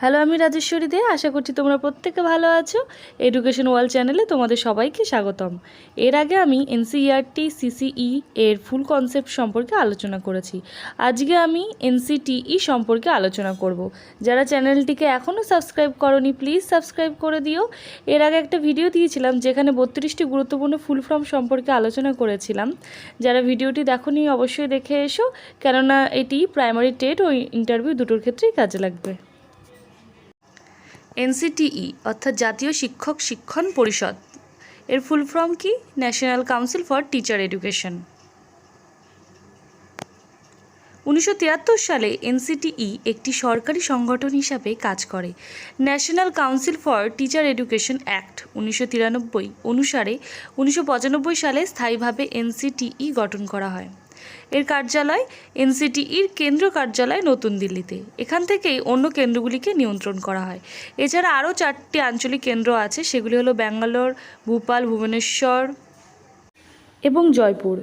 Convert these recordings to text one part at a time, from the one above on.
Hello, আমি রাজেশ্বরী দে। আশা করছি তোমরা প্রত্যেকে ভালো আছো। এডুকেশন ওয়ার্ল্ড চ্যানেলে তোমাদের সবাইকে স্বাগতম। এর আগে আমি এনসিইআরটি সিসিই এর ফুল কনসেপ্ট সম্পর্কে আলোচনা করেছি। আজকে আমি এনসিটিই সম্পর্কে আলোচনা করব। যারা চ্যানেলটিকে এখনও সাবস্ক্রাইব করনি প্লিজ সাবস্ক্রাইব করে দিও। এর আগে একটা ভিডিও দিয়েছিলাম, যেখানে বত্রিশটি গুরুত্বপূর্ণ ফুল ফর্ম সম্পর্কে আলোচনা করেছিলাম। যারা ভিডিওটি দেখোনি, অবশ্যই দেখে এসো। কেননা এটি প্রাইমারি টেট ও ইন্টারভিউ দুটোর ক্ষেত্রেই কাজে লাগবে। এনসিটিই, অর্থাৎ জাতীয় শিক্ষক শিক্ষণ পরিষদ। এর ফুল ফর্ম কি? National Council for Teacher Education উনিশশো তিয়াত্তর সালে এনসিটিই একটি সরকারি সংগঠন হিসাবে কাজ করে। National Council for Teacher Education Act উনিশশো তিরানব্বই অনুসারে উনিশশো পঁচানব্বই সালে স্থায়ীভাবে এনসিটিই গঠন করা হয়। এর কার্যালয় এনসিটিইর কেন্দ্র কার্যালয় নতুন দিল্লিতে। এখান থেকেই অন্য কেন্দ্রগুলিকে নিয়ন্ত্রণ করা হয়। এছাড়া আরও চারটি আঞ্চলিক কেন্দ্র আছে, সেগুলি হলো ব্যাঙ্গালোর, ভূপাল, ভুবনেশ্বর এবং জয়পুর।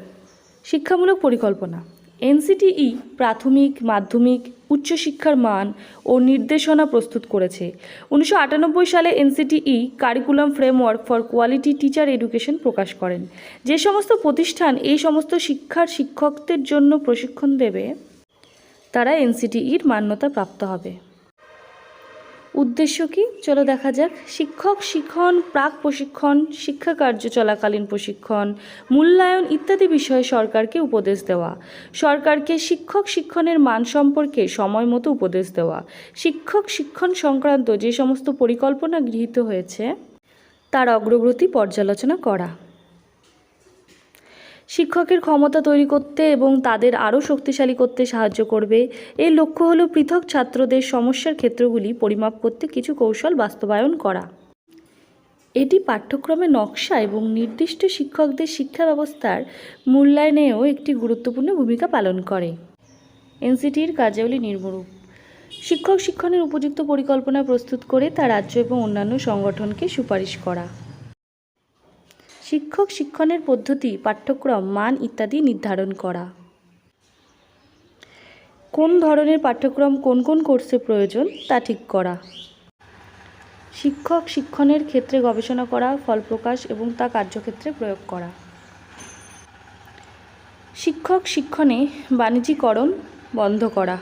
শিক্ষামূলক পরিকল্পনা। এনসিটিই প্রাথমিক, মাধ্যমিক, উচ্চশিক্ষার মান ও নির্দেশনা প্রস্তুত করেছে। উনিশশো আটানব্বই সালে NCTE curriculum framework for quality teacher education প্রকাশ করেন। যে সমস্ত প্রতিষ্ঠান এই সমস্ত শিক্ষার শিক্ষকদের জন্য প্রশিক্ষণ দেবে, তারা এনসিটিইর মান্যতা প্রাপ্ত হবে। উদ্দেশ্য কি? চলো দেখা যাক। শিক্ষক শিক্ষণ, প্রাক প্রশিক্ষণ, শিক্ষা কার্য চলাকালীন প্রশিক্ষণ, মূল্যায়ন ইত্যাদি বিষয়ে সরকারকে উপদেশ দেওয়া। সরকারকে শিক্ষক শিক্ষণের মান সম্পর্কে সময় মতো উপদেশ দেওয়া। শিক্ষক শিক্ষণ সংক্রান্ত যে সমস্ত পরিকল্পনা গৃহীত হয়েছে, তার অগ্রগতি পর্যালোচনা করা। শিক্ষকের ক্ষমতা তৈরি করতে এবং তাদের আরও শক্তিশালী করতে সাহায্য করবে। এর লক্ষ্য হল পৃথক ছাত্রদের সমস্যার ক্ষেত্রগুলি পরিমাপ করতে কিছু কৌশল বাস্তবায়ন করা। এটি পাঠ্যক্রমে নকশা এবং নির্দিষ্ট শিক্ষকদের শিক্ষা ব্যবস্থার মূল্যায়নেও একটি গুরুত্বপূর্ণ ভূমিকা পালন করে। এনসিটির কার্যাবলী নির্মরূপ। শিক্ষক শিক্ষণের উপযুক্ত পরিকল্পনা প্রস্তুত করে তা রাজ্য এবং অন্যান্য সংগঠনকে সুপারিশ করা। শিক্ষক শিক্ষণের পদ্ধতি, পাঠ্যক্রম, মান ইত্যাদি নির্ধারণ করা। কোন ধরনের পাঠ্যক্রম কোন কোন কোর্সে প্রয়োজন তা ঠিক করা। শিক্ষক শিক্ষণের ক্ষেত্রে গবেষণা করা, ফল প্রকাশ এবং তা কার্যক্ষেত্রে প্রয়োগ করা। শিক্ষক শিক্ষণে বাণিজ্যিকরণ বন্ধ করা।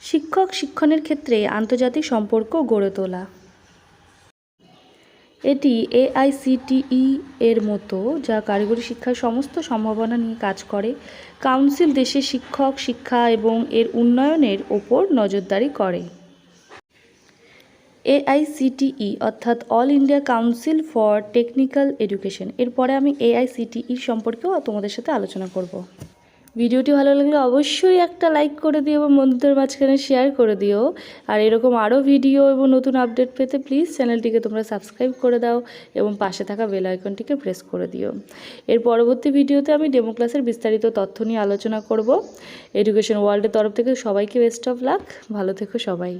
শিক্ষক শিক্ষণের ক্ষেত্রে আন্তর্জাতিক সম্পর্ক গড়ে তোলা। এটি এআইসিটিই এর মতো, যা কারিগরি শিক্ষার সমস্ত সম্ভাবনা নিয়ে কাজ করে। কাউন্সিল দেশে শিক্ষক, শিক্ষা এবং এর উন্নয়নের ওপর নজরদারি করে। এআইসিটিই অর্থাৎ all India council for technical education. এরপরে আমি এআইসিটিই সম্পর্কেও তোমাদের সাথে আলোচনা করব। ভিডিওটি ভালো লাগলে অবশ্যই একটা লাইক করে দিও এবং বন্ধুদের মাঝখানে শেয়ার করে দিও। আর এরকম আরও ভিডিও এবং নতুন আপডেট পেতে প্লিজ চ্যানেলটিকে তোমরা সাবস্ক্রাইব করে দাও এবং পাশে থাকা বেল আইকনটিকে প্রেস করে দিও। এর পরবর্তী ভিডিওতে আমি ডেমো ক্লাসের বিস্তারিত তথ্য নিয়ে আলোচনা করব। এডুকেশন ওয়ার্ল্ডের তরফ থেকে সবাইকে বেস্ট অফ লাক ভালো থেকো সবাই।